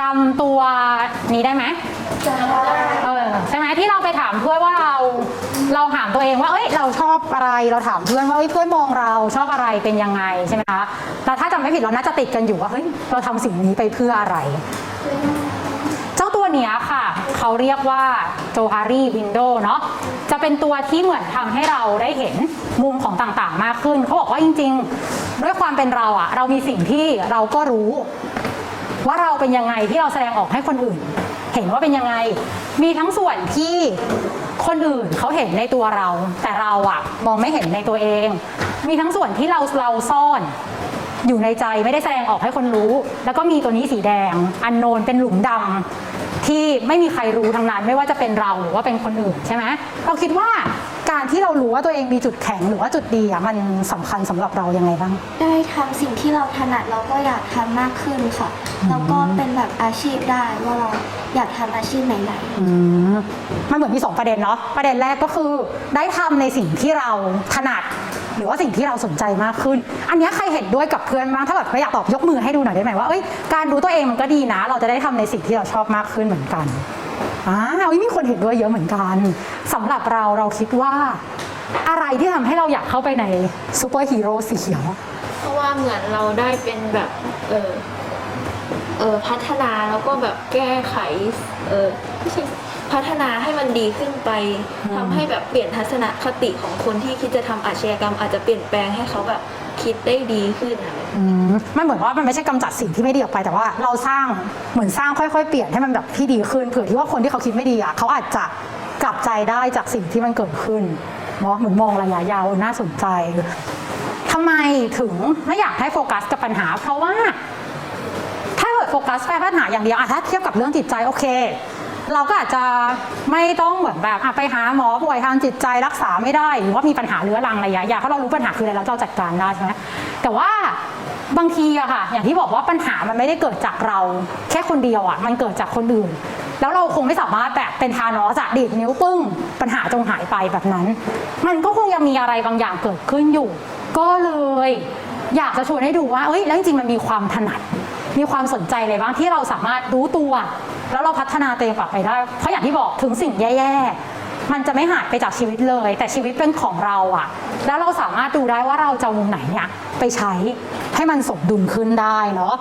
จำตัวนี้ได้ไหมจำได้เออใช่ไหมที่เราไปถามเพื่อนว่าเราเราถามตัวเองว่าเอ้ยเราชอบอะไรเราถามเพื่อนว่าเอ้ยเพื่อนมองเราชอบอะไรเป็นยังไงใช่ไหมคะแล้วถ้าจำไม่ผิดเราน่าจะติดกันอยู่ว่าเฮ้ยเราทำสิ่งนี้ไปเพื่ออะไร เจ้าตัวเนี้ยค่ะ เขาเรียกว่าโจฮารีวินโดเนาะจะเป็นตัวที่เหมือนทำให้เราได้เห็นมุมของต่างๆมากขึ้น เขาบอกว่าจริง ๆ ด้วยความเป็นเราอะเรามีสิ่งที่เราก็รู้ ว่าเราเป็นยังไงที่เราแสดงออกให้คนอื่น เห็นว่าเป็นยังไง มีทั้งส่วนที่คนอื่นเขาเห็นในตัวเรา แต่เราอะมองไม่เห็นในตัวเอง มีทั้งส่วนที่เราเราซ่อนอยู่ในใจไม่ได้แสดงออกให้คนรู้ แล้วก็มีตัวนี้สีแดง อันโนนเป็นหลุมดำ ที่ไม่มีใครรู้ทั้งนั้นไม่ว่าจะเป็นเราหรือว่าเป็นคนอื่นใช่ไหมเราคิดว่าการที่เรารู้ว่าตัวเองมีจุดแข็งหรือว่าจุดดีอะมันสำคัญสำหรับเรายังไงบ้าง ได้ทำสิ่งที่เราถนัดเราก็อยากทำมากขึ้นค่ะแล้วก็เป็นแบบอาชีพได้ว่าเราอยากทำอาชีพไหนอืมมันเหมือนมีสองประเด็นเนาะประเด็นแรกก็คือได้ทำในสิ่งที่เราถนัด หรือว่าสิ่งที่เราสนใจมากขึ้น อันนี้ใครเห็นด้วยกับเพื่อนบ้างถ้าแบบไม่อยากตอบยกมือให้ดูหน่อยได้ไหมว่าเอ้ยการรู้ตัวเองมันก็ดีนะ เราจะได้ทำในสิ่งที่เราชอบมากขึ้นเหมือนกันอ้าวมีคนเห็นด้วยเยอะเหมือนกันสำหรับเราเราคิดว่า อะไรที่ทำให้เราอยากเข้าไปในซูเปอร์ฮีโร่สีเขียวเพราะว่าเหมือนเราได้เป็นแบบเออเออพัฒนาแล้วก็แบบแก้ไขเออไม่ใช่ พัฒนาให้มันดีขึ้นไปอืมทำให้แบบเปลี่ยนทัศนคติของคนที่คิดจะทำอาชญากรรม อาจจะเปลี่ยนแปลงให้เขาแบบคิดได้ดีขึ้นอะไรแบบนี้อืมมันเหมือนว่ามันไม่ใช่กำจัดสิ่งที่ไม่ดีออกไปแต่ว่าเราสร้างเหมือนสร้างค่อยๆ เปลี่ยนให้มันแบบที่ดีขึ้นเผื่อที่ว่าคนที่เขาคิดไม่ดีอะเขาอาจจะกลับใจได้จากสิ่งที่มันเกิดขึ้นเนาะเหมือนมองระยะยาวน่าสนใจทำไมถึงไม่อยากให้โฟกัสกับปัญหา เพราะว่าถ้าเกิดโฟกัสแค่ปัญหาอย่างเดียวอะถ้าเทียบกับเรื่องจิตใจโอเค เราก็อาจจะไม่ต้องเหมือนแบบอะไปหาหมอป่วยทางจิตใจรักษาไม่ได้ หรือว่ามีปัญหาเรื้อรังระยะยาวเพราะเรารู้ปัญหาคืออะไรแล้วเราจัดการได้ใช่ไหมแต่ว่าบางทีอะค่ะ อย่างที่บอกว่าปัญหามันไม่ได้เกิดจากเราแค่คนเดียวอะมันเกิดจากคนอื่น แล้วเราคงไม่สามารถแบบเป็นทานอสอะดีดนิ้วปึ้ง ปัญหาจงหายไปแบบนั้น มันก็คงยังมีอะไรบางอย่างเกิดขึ้นอยู่ ก็เลย อยากจะชวนให้ดูว่าเอ้ยแล้วจริงๆมันมีความถนัด มีความสนใจอะไรบ้างที่เราสามารถรู้ตัว แล้วเราพัฒนาตัวเองกลับไปได้ เพราะอย่างที่บอกถึงสิ่งแย่ๆ มันจะไม่หายไปจากชีวิตเลย แต่ชีวิตเป็นของเราอะแล้วเราสามารถดูได้ว่าเราจะมุมไหนเนี่ยไปใช้ให้มันสมดุลขึ้นได้เนาะ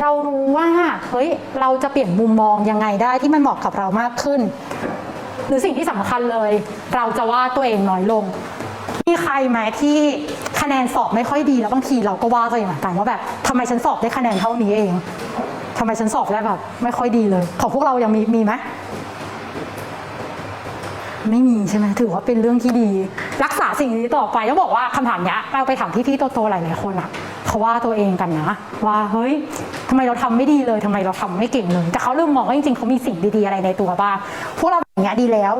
เรารู้ว่าเฮ้ยเราจะเปลี่ยนมุมมองยังไงได้ที่มันเหมาะกับเรามากขึ้น หรือสิ่งที่สำคัญเลย เราจะว่าตัวเองน้อยลงมีใครไหมที่คะแนนสอบไม่ค่อยดีแล้วบางทีเราก็ว่าตัวเองเหมือนกันว่าแบบทำไมฉันสอบได้คะแนนเท่านี้เอง ทำไมฉันสอบได้แบบไม่ค่อยดีเลย ของพวกเรายังมีมีไหมไม่มีใช่ไหมถือว่าเป็นเรื่องที่ดี รักษาสิ่งนี้ต่อไปต้องบอกว่าคำถามเนี้ยเราไปถามพี่ๆโตๆหลายๆคนอะเขาว่าตัวเองกันนะว่าเฮ้ยทำไมเราทำไม่ดีเลยทำไมเราทำไม่เก่งเลยแต่เขาลืมมองว่าจริงๆเขามีสิ่งดีๆอะไรในตัวบ้างพวกเราอย่างเงี้ยดีแล้ว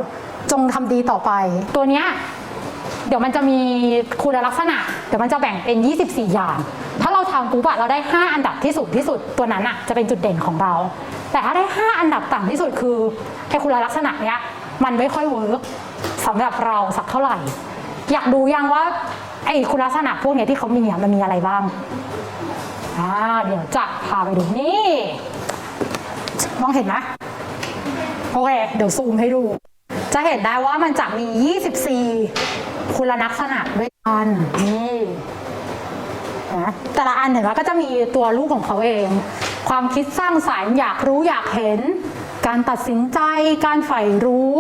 จงทำดีต่อไป ตัวเนี้ยเดี๋ยวมันจะมีคุณลักษณะเดี๋ยวมันจะแบ่งเป็น 24 อย่าง ถ้าเราทำปุ๊บอะเราได้ 5 อันดับที่สุดที่สุดตัวนั้นอะจะเป็นจุดเด่นของเรา แต่ถ้าได้ 5 อันดับต่ำที่สุดคือไอคุณลักษณะเนี้ยมันไม่ค่อยเวิร์กสำหรับเราสักเท่าไหร่ อยากดูยังว่าไอ้คุณลักษณะพวกเนี้ยที่เขามีอะมันมีอะไรบ้างอ่าเดี๋ยวจะพาไปดูนี่มองเห็นไหมโอเคเดี๋ยวซูมให้ดู จะเห็นได้ว่ามันจะมี 24 คุณลักษณะด้วยกันนี่ นะแต่ละอันเห็นว่าก็จะมีตัวรูปของเขาเอง ความคิดสร้างสรรค์อยากรู้อยากเห็น การตัดสินใจ การใฝ่รู้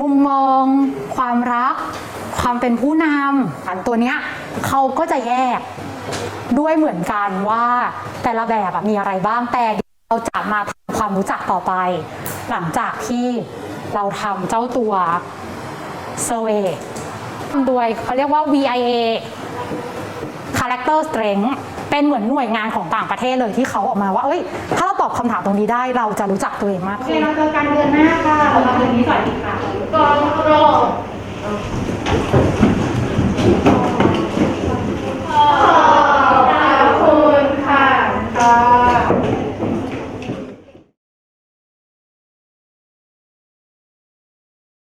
มุมมอง ความรัก ความเป็นผู้นำอันตัวเนี้ยเขาก็จะแยกด้วยเหมือนกันว่าแต่ละแบบมีอะไรบ้างแต่เราจะมาทำความรู้จักต่อไป หลังจากที่เราทำเจ้าตัว survey โดยเขาเรียกว่า VIA Character Strength เป็นเหมือนหน่วยงานของต่างประเทศเลยที่เขาออกมาว่า เอ้ย ถ้าเราตอบคำถามตรงนี้ได้เราจะรู้จักตัวเองมากโอเคขึ้น เราเจอกันเดือนหน้าค่ะสำหรับเดือนนี้สวัสดีค่ะกองโร